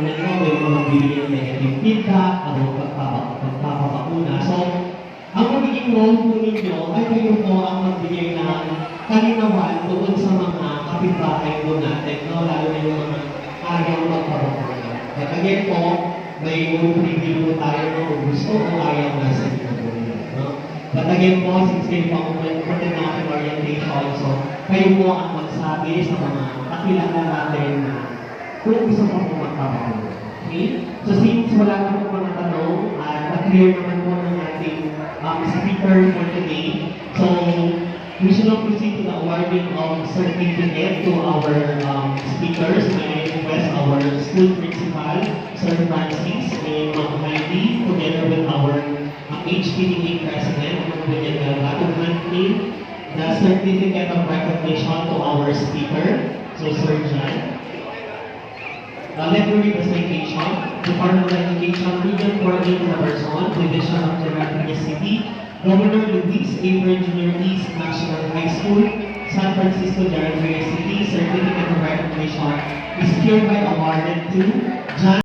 comment mo, may mga magbibigay ng negative feedback, pagpapa- pagpapakuna. So, ang magiging role po ninyo ay kayo po ang magbigay ng kalinawan doon sa mga kapitbahay po natin, no? lalo na yung mga ayaw magpapakuna. At again po, may preview po tayo kung gusto o ayaw na sa inyo po no? But again po, since kayo po ang content natin orientation, so kayo po ang magsabi sa mga kakilala natin na kung gusto mo magpapakuna. Okay? So since wala na po mga tanong, at na-clear naman po ng ating um, speaker for today, so we should now proceed to the awarding of certificate to our um, speakers. May I request our school principal, Sir Francis, and Ma'am Heidi, together with our um, HPDA president, Ma'am William Delgado, to grant the certificate of recognition to our speaker. uh, memory presentation Department of education medium coordinate number on Division of Director Governor Luis A. Jr. East National High School, San Francisco de City Certificate of Recognition is hereby awarded to John